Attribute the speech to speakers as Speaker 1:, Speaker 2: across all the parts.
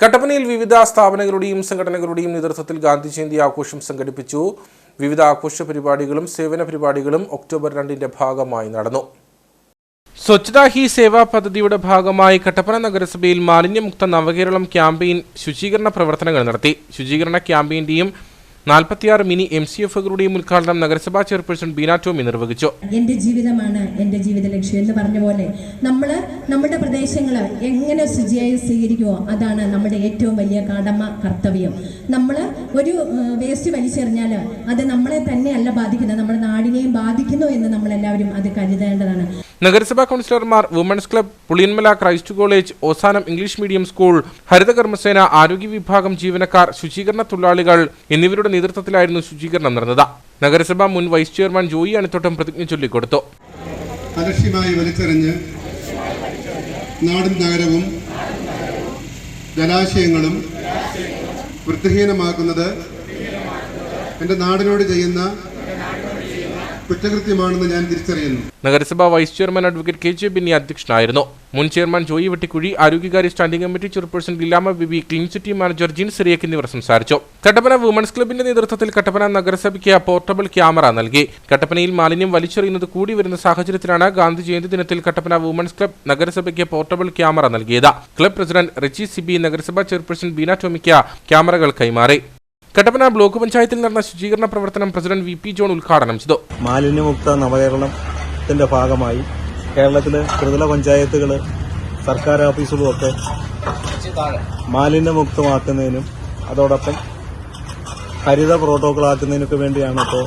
Speaker 1: കട്ടപ്പനയിൽ വിവിധ സ്ഥാപനങ്ങളുടെയും സംഘടനകളുടെയും നേതൃത്വത്തിൽ ഗാന്ധി ജയന്തി ആഘോഷം സംഘടിപ്പിച്ചു. വിവിധ ആഘോഷ പരിപാടികളും സേവന പരിപാടികളും ഒക്ടോബർ രണ്ടിന്റെ ഭാഗമായി നടന്നു. സ്വച്ഛതാ ഹി സേവാ പദ്ധതിയുടെ ഭാഗമായി കട്ടപ്പന നഗരസഭയിൽ മാലിന്യമുക്ത നവകേരളം ക്യാമ്പയിൻ ശുചീകരണ പ്രവർത്തനങ്ങൾ നടത്തി. ശുചീകരണ ക്യാമ്പയിന്റെയും നാൽപ്പത്തിയാറ് മിനി എം സി എഫുകളുടെയും ഉദ്ഘാടനം നഗരസഭാ ചെയർപേഴ്സൺ ബീന ടോമി നിർവഹിച്ചു.
Speaker 2: എന്റെ ജീവിതമാണ് എന്റെ ജീവിത ലക്ഷ്യം എന്ന് പറഞ്ഞ പോലെ നമ്മൾ നമ്മുടെ പ്രദേശങ്ങൾ എങ്ങനെ ശുചിയായി സ്വീകരിക്കുമോ അതാണ് നമ്മുടെ ഏറ്റവും വലിയ കടമ കർത്തവ്യം. നമ്മൾ ഒരു വേസ്റ്റ് വലിച്ചെറിഞ്ഞാൽ അത് നമ്മളെ തന്നെയല്ല ബാധിക്കുന്നത് നമ്മുടെ നാടിനെയും ബാധിക്കുന്നു എന്ന് നമ്മളെല്ലാവരും അത് കരുതേണ്ടതാണ്.
Speaker 1: നഗരസഭാ കൗൺസിലർമാർ women's club Puliyanmala Christ college Ozanam English medium school ഹരിതകർമ്മസേന ആരോഗ്യ വിഭാഗം ജീവനക്കാർ ശുചീകരണ തൊഴിലാളികൾ എന്നിവരുടെ നേതൃത്വത്തിലായിരുന്നു ശുചീകരണം നടന്നത്. നഗരസഭാ മുൻ വൈസ് ചെയർമാൻ ജോയി അണിത്തോട്ടം പ്രതിജ്ഞ ചൊല്ലിക്കൊടുത്തു.
Speaker 3: നാടും നഗരവും ജലാശയങ്ങളും വൃത്തിഹീനമാക്കുന്നത് എന്റെ നാടിനോട് ചെയ്യുന്ന കുറ്റകൃത്യമാണെന്ന് ഞാൻ തിരിച്ചറിയുന്നു.
Speaker 1: നഗരസഭാ vice chairman advocate K J Binny അധ്യക്ഷനായിരുന്നു. മുൻ chairman Joy Vettikuzhi ആരോഗ്യകാര്യ standing committee chairperson Leelama Bibi clean city manager Jin Cyriac എന്നിവർ സംസാരിച്ചു. കട്ടപ്പന വുമൺസ് ക്ലബിന്റെ നേതൃത്വത്തിൽ കട്ടപ്പന നഗരസഭയ്ക്ക് പോർട്ടബിൾ ക്യാമറ നൽകി. കട്ടപ്പനയിൽ മാലിന്യം വലിച്ചെറിയുന്നത് കൂടി വരുന്ന സാഹചര്യത്തിലാണ് ഗാന്ധി ജയന്തി ദിനത്തിൽ കട്ടപ്പന വുമൺസ് ക്ലബ് നഗരസഭയ്ക്ക് പോർട്ടബിൾ ക്യാമറ നൽകിയത്. ക്ലബ് പ്രസിഡന്റ് റിച്ചി സിബി നഗരസഭാ ചെയർപേഴ്സൺ ബീന ടോമിക്ക് ക്യാമറകൾ കൈമാറി. കട്ടപ്പന ബ്ലോക്ക് പഞ്ചായത്തിൽ നടന്ന ശുചീകരണ പ്രവർത്തനം പ്രസിഡന്റ് വി പി ജോൺ ഉദ്ഘാടനം ചെയ്തു.
Speaker 4: മാലിന്യമുക്ത നവകേരളത്തിന്റെ ഭാഗമായി കേരളത്തിലെ ത്രിതല പഞ്ചായത്തുകൾ സർക്കാർ ഓഫീസുകളുമൊക്കെ മാലിന്യമുക്തമാക്കുന്നതിനും അതോടൊപ്പം ഹരിത പ്രോട്ടോക്കോൾ ആക്കുന്നതിനൊക്കെ വേണ്ടിയാണ് ഇപ്പോൾ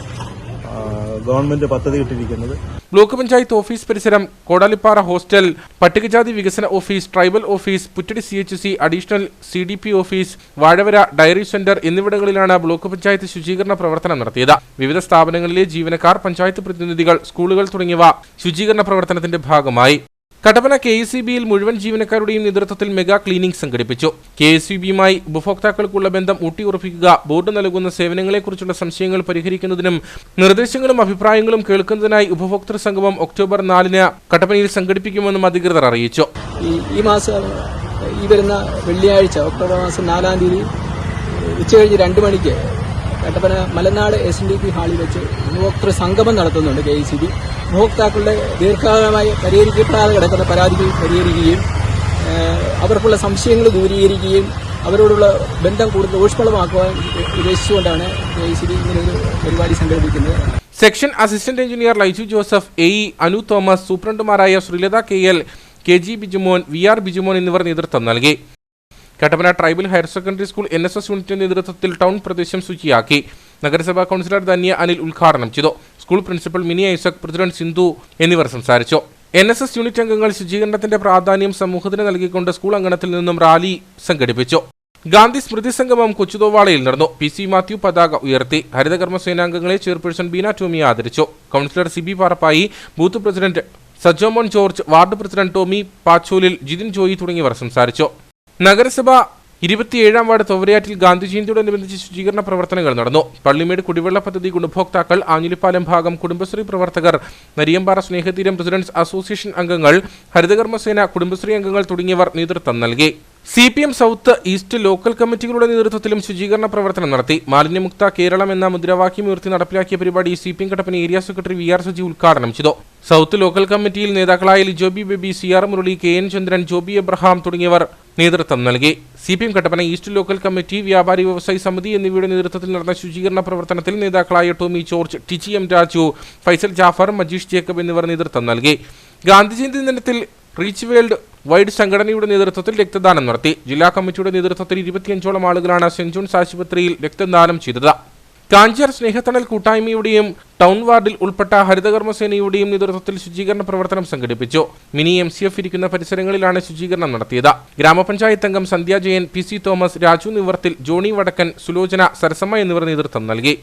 Speaker 4: ഗവൺമെന്റ് പദ്ധതി ഇട്ടിരിക്കുന്നത്.
Speaker 1: ബ്ലോക്ക് പഞ്ചായത്ത് ഓഫീസ് പരിസരം കോടാലിപ്പാറ ഹോസ്റ്റൽ പട്ടികജാതി വികസന office tribal office Puttady C H C additional C D P office Vazhavara dairy centre എന്നിവിടങ്ങളിലാണ് ബ്ലോക്ക് പഞ്ചായത്ത് ശുചീകരണ പ്രവർത്തനം നടത്തിയത്. വിവിധ സ്ഥാപനങ്ങളിലെ ജീവനക്കാർ പഞ്ചായത്ത് പ്രതിനിധികൾ സ്കൂളുകൾ തുടങ്ങിയവ ശുചീകരണ പ്രവർത്തനത്തിന്റെ ഭാഗമായി. കട്ടപ്പന കെ എസ് സി ബിയിൽ മുഴുവൻ ജീവനക്കാരുടെയും നേതൃത്വത്തിൽ മെഗാ ക്ലീനിംഗ് സംഘടിപ്പിച്ചു. കെ എസ് സി ബിയുമായി ഉപഭോക്താക്കൾക്കുള്ള ബന്ധം ഊട്ടിയുറപ്പിക്കുക ബോർഡ് നൽകുന്ന സേവനങ്ങളെക്കുറിച്ചുള്ള സംശയങ്ങൾ പരിഹരിക്കുന്നതിനും നിർദ്ദേശങ്ങളും അഭിപ്രായങ്ങളും കേൾക്കുന്നതിനായി ഉപഭോക്തൃ സംഗമം ഒക്ടോബർ നാലിന് കട്ടപ്പനയിൽ സംഘടിപ്പിക്കുമെന്നും അധികൃതർ അറിയിച്ചു.
Speaker 5: ഈ മാസം ഈ വരുന്ന വെള്ളിയാഴ്ച ഒക്ടോബർ മാസം നാലാം തീയതി ഉച്ചകഴിഞ്ഞ് രണ്ട് മണിക്ക് Kattappana Malanad S N D P ഹാളിൽ വെച്ച് ഉപഭോക്തൃ സംഗമം നടത്തുന്നുണ്ട് കെ ഐ സി ബി ഉപഭോക്താക്കളുടെ ദീർഘകാലമായി പരിഹരിക്കപ്പെടാതെ കിടക്കുന്ന പരാതികൾ പരിഹരിക്കുകയും അവർക്കുള്ള സംശയങ്ങൾ ദൂരീകരിക്കുകയും അവരോടുള്ള ബന്ധം കൂടുതൽ ഊഷ്മളമാക്കുവാൻ ഉദ്ദേശിച്ചുകൊണ്ടാണ് കെ ഐ സി ബി ഇങ്ങനൊരു പരിപാടി സംഘടിപ്പിക്കുന്നത്.
Speaker 1: Section assistant engineer Laiju Joseph A E Anu Thomas സൂപ്രണ്ടുമാരായ Sreelatha K L K G Bijumon V R Bijumon എന്നിവർ നേതൃത്വം നൽകി. Kattappana tribal higher secondary school N S S യൂണിറ്റിന്റെ നേതൃത്വത്തിൽ ടൗൺ പ്രദേശം ശുചിയാക്കി നഗരസഭാ കൗൺസിലർ ധന്യ അനിൽ ഉദ്ഘാടനം ചെയ്തു. School principal Mini Isaac president Sindhu എന്നിവർ സംസാരിച്ചു. എൻ എസ് എസ് യൂണിറ്റ് അംഗങ്ങൾ ശുചീകരണത്തിന്റെ പ്രാധാന്യം സമൂഹത്തിന് നൽകിക്കൊണ്ട് സ്കൂൾ അങ്കണത്തിൽ നിന്നും റാലി സംഘടിപ്പിച്ചു. ഗാന്ധി സ്മൃതി സംഗമം കൊച്ചുതോവാളയിൽ നടന്നു. പി സി മാത്യു പതാക ഉയർത്തി. ഹരിതകർമ്മ സേനാംഗങ്ങളെ ചെയർപേഴ്സൺ ബീന ടോമി ആദരിച്ചു. Councillor Siby Parappayi booth president Sajomon George ward president Tomy Pacholil Jithin Joy തുടങ്ങിയവർ സംസാരിച്ചു. നഗരസഭ ഇരുപത്തിയേഴാം വാർഡ് തൊവരയാറ്റിൽ ഗാന്ധി ജയന്തിയോടനുബന്ധിച്ച് ശുചീകരണ പ്രവർത്തനങ്ങൾ നടന്നു. പള്ളിമേട് കുടിവെള്ള പദ്ധതി ഗുണഭോക്താക്കൾ ആഞ്ഞിലിപ്പാലം ഭാഗം കുടുംബശ്രീ പ്രവർത്തകർ നരിയമ്പാറ സ്നേഹതീരം റെസിഡൻസ് അസോസിയേഷൻ അംഗങ്ങൾ ഹരിതകർമ്മസേന കുടുംബശ്രീ അംഗങ്ങൾ തുടങ്ങിയവർ നേതൃത്വം നൽകി. C P M south east local കമ്മിറ്റികളുടെ നേതൃത്വത്തിലും ശുചീകരണ പ്രവർത്തനം നടത്തി. മാലിന്യമുക്ത കേരളം എന്ന മുദ്രാവാക്യം ഉയർത്തി നടപ്പിലാക്കിയ പരിപാടി C P M Kattappana area secretary V R Saji ഉദ്ഘാടനം ചെയ്തു. സൗത്ത് ലോക്കൽ കമ്മിറ്റിയിൽ നേതാക്കളായ Lijobi Baby C R Murali K N Chandran Joby Abraham തുടങ്ങിയവർ നേതൃത്വം നൽകി. C P M Kattappana east local committee വ്യാപാരി വ്യവസായി സമിതി എന്നിവയുടെ നേതൃത്വത്തിൽ നടന്ന ശുചീകരണ പ്രവർത്തനത്തിൽ നേതാക്കളായ ടോമി ജോർജ് ടിച്ചി എം രാജു ഫൈസൽ ജാഫർ മജീഷ് ജേക്കബ് എന്നിവർ നേതൃത്വം നൽകി. ഗാന്ധി ജയന്തി ദിനത്തിൽ റീച്ച് വേൾഡ് വൈഡ് സംഘടനയുടെ നേതൃത്വത്തിൽ രക്തദാനം നടത്തി. ജില്ലാ കമ്മിറ്റിയുടെ നേതൃത്വത്തിൽ ഇരുപത്തിയഞ്ചോളം ആളുകളാണ് സെന്റ് ജോൺസ് ആശുപത്രിയിൽ രക്തദാനം ചെയ്തത്. കാഞ്ചിയാർ സ്നേഹത്തണൽ കൂട്ടായ്മയുടെയും ടൗൺ വാർഡിൽ ഉൾപ്പെട്ട ഹരിതകർമ്മസേനയുടെയും നേതൃത്വത്തിൽ ശുചീകരണ പ്രവർത്തനം സംഘടിപ്പിച്ചു. മിനി എം സി എഫ് ഇരിക്കുന്ന പരിസരങ്ങളിലാണ് ശുചീകരണം നടത്തിയത്. ഗ്രാമപഞ്ചായത്ത് അംഗം സന്ധ്യ ജയൻ പി സി തോമസ് രാജു നിവർത്തിൽ ജോണി വടക്കൻ സുലോചന സരസമ്മ എന്നിവർ നേതൃത്വം നൽകി.